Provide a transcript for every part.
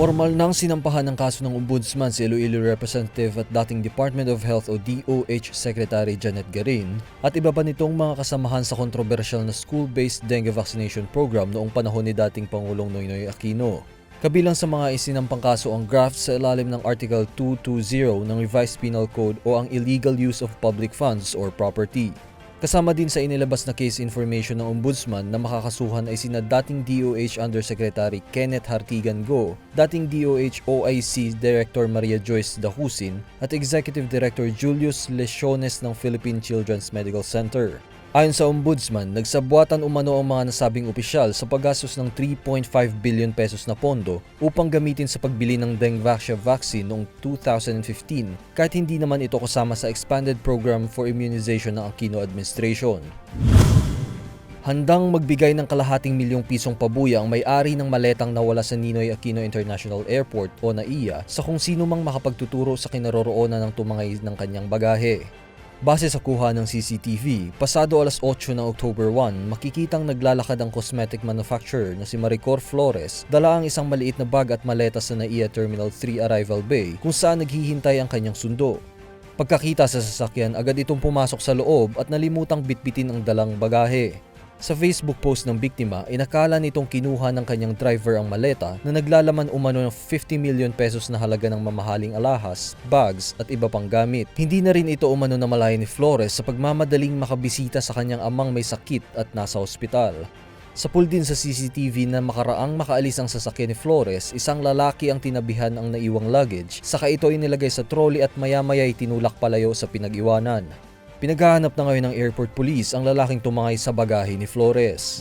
Formal nang sinampahan ng kaso ng Ombudsman si Iloilo Representative at dating Department of Health o DOH Secretary Janet Garin at iba pa nitong mga kasamahan sa kontrobersyal na school-based dengue vaccination program noong panahon ni dating Pangulong Noynoy Aquino. Kabilang sa mga isinampang kaso ang graft sa ilalim ng Article 220 ng Revised Penal Code o ang illegal use of public funds or property. Kasama din sa inilabas na case information ng Ombudsman na makakasuhan ay sina dating DOH Undersecretary Kenneth Hartigan Go, dating DOH OIC Director Maria Joyce Dahusin at Executive Director Julius Lesiones ng Philippine Children's Medical Center. Ayon sa Ombudsman, nagsabuatan umano ang mga nasabing opisyal sa paggastos ng 3.5 billion pesos na pondo upang gamitin sa pagbili ng Dengvaxia vaccine noong 2015 kahit hindi naman ito kasama sa expanded program for immunization ng Aquino administration. Handang magbigay ng kalahating milyong pisong pabuya ang may-ari ng maletang nawala sa Ninoy Aquino International Airport o NAIA sa kung sino mang makapagtuturo sa kinaroroonan ng tumangay ng kanyang bagahe. Base sa kuha ng CCTV, pasado alas 8 ng October 1, makikitang naglalakad ang cosmetic manufacturer na si Maricor Flores, dala ang isang maliit na bag at maleta sa NAIA Terminal 3 Arrival Bay kung saan naghihintay ang kanyang sundo. Pagkakita sa sasakyan, agad itong pumasok sa loob at nalimutang bitbitin ang dalang bagahe. Sa Facebook post ng biktima, inakala nitong kinuha ng kanyang driver ang maleta na naglalaman umano ng 50 million pesos na halaga ng mamahaling alahas, bags at iba pang gamit. Hindi na rin ito umano na malaya ni Flores sa pagmamadaling makabisita sa kanyang amang may sakit at nasa ospital. Sa pool din sa CCTV na makaraang makaalis ang sasakyan ni Flores, isang lalaki ang tinabihan ang naiwang luggage, saka ito inilagay sa trolley at maya-maya tinulak palayo sa pinag-iwanan. Pinaghahanap na ngayon ng airport police ang lalaking tumangay sa bagahe ni Flores.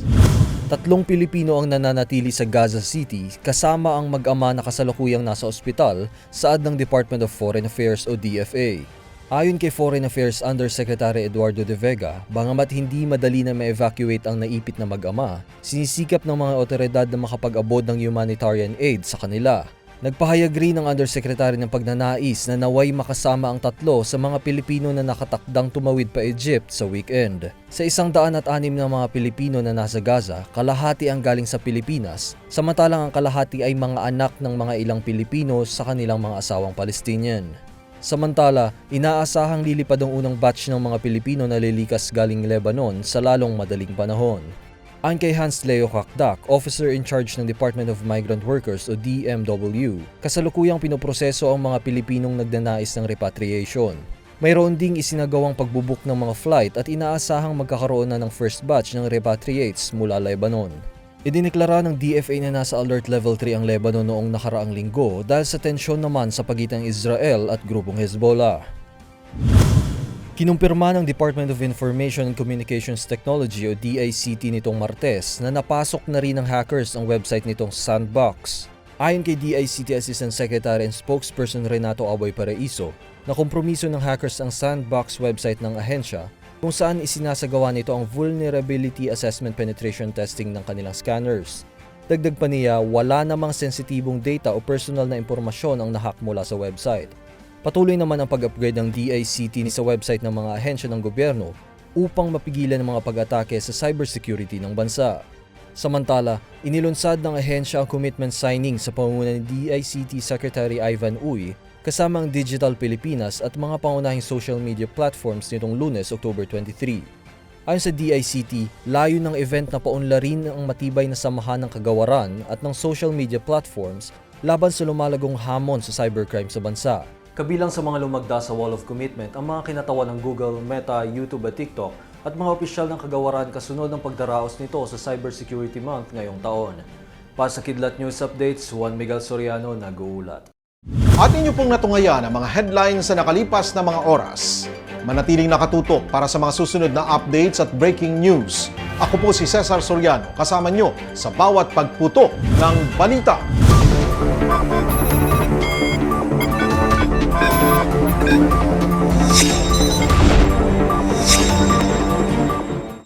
Tatlong Pilipino ang nananatili sa Gaza City kasama ang mag-ama na kasalukuyang nasa ospital saad ng Department of Foreign Affairs o DFA. Ayon kay Foreign Affairs Undersecretary Eduardo de Vega, bangamat hindi madali na ma-evacuate ang naipit na mag-ama, sinisikap ng mga otoridad na makapag-abot ng humanitarian aid sa kanila. Nagpahayag rin ng Undersecretary ng pagnanais na naway makasama ang tatlo sa mga Pilipino na nakatakdang tumawid pa Egypt sa weekend. Sa isang daan at anim na mga Pilipino na nasa Gaza, kalahati ang galing sa Pilipinas, samantalang ang kalahati ay mga anak ng mga ilang Pilipino sa kanilang mga asawang Palestinian. Samantala, inaasahang lilipad ang unang batch ng mga Pilipino na lilikas galing Lebanon sa lalong madaling panahon. Ayon kay Hans Leo Kakdak, officer in charge ng Department of Migrant Workers o DMW, kasalukuyang pinoproseso ang mga Pilipinong nagnanais ng repatriation. Mayroon ding isinagawang pagbubuk ng mga flight at inaasahang magkakaroon na ng first batch ng repatriates mula Lebanon. Idineklara ng DFA na nasa alert level 3 ang Lebanon noong nakaraang linggo dahil sa tensyon naman sa pagitan ng Israel at grupong Hezbollah. Kinumpirma ng Department of Information and Communications Technology o DICT nitong Martes na napasok na rin ng hackers ang website nitong Sandbox. Ayon kay DICT Assistant Secretary and Spokesperson Renato Aboy Paraiso, na kompromiso ng hackers ang Sandbox website ng ahensya kung saan isinasagawa nito ang Vulnerability Assessment Penetration Testing ng kanilang scanners. Dagdag pa niya, wala namang sensitibong data o personal na impormasyon ang nahack mula sa website. Patuloy naman ang pag-upgrade ng DICT sa website ng mga ahensya ng gobyerno upang mapigilan ang mga pag-atake sa cybersecurity ng bansa. Samantala, inilunsad ng ahensya ang commitment signing sa pamumuno ni DICT Secretary Ivan Uy kasama ang Digital Pilipinas at mga pangunahing social media platforms nitong lunes, October 23. Ayon sa DICT, layo ng event na paunlarin ang matibay na samahan ng kagawaran at ng social media platforms laban sa lumalagong hamon sa cybercrime sa bansa. Kabilang sa mga lumagda sa Wall of Commitment ang mga kinatawan ng Google, Meta, YouTube at TikTok at mga opisyal ng kagawaran kasunod ng pagdaraos nito sa Cybersecurity Month ngayong taon. Para sa Kidlat News Updates, Juan Miguel Soriano nag-uulat. at inyo pong natungayan ang mga headlines sa nakalipas na mga oras. Manatiling nakatutok para sa mga susunod na updates at breaking news. Ako po si Cesar Soriano, kasama nyo sa bawat pagputok ng balita.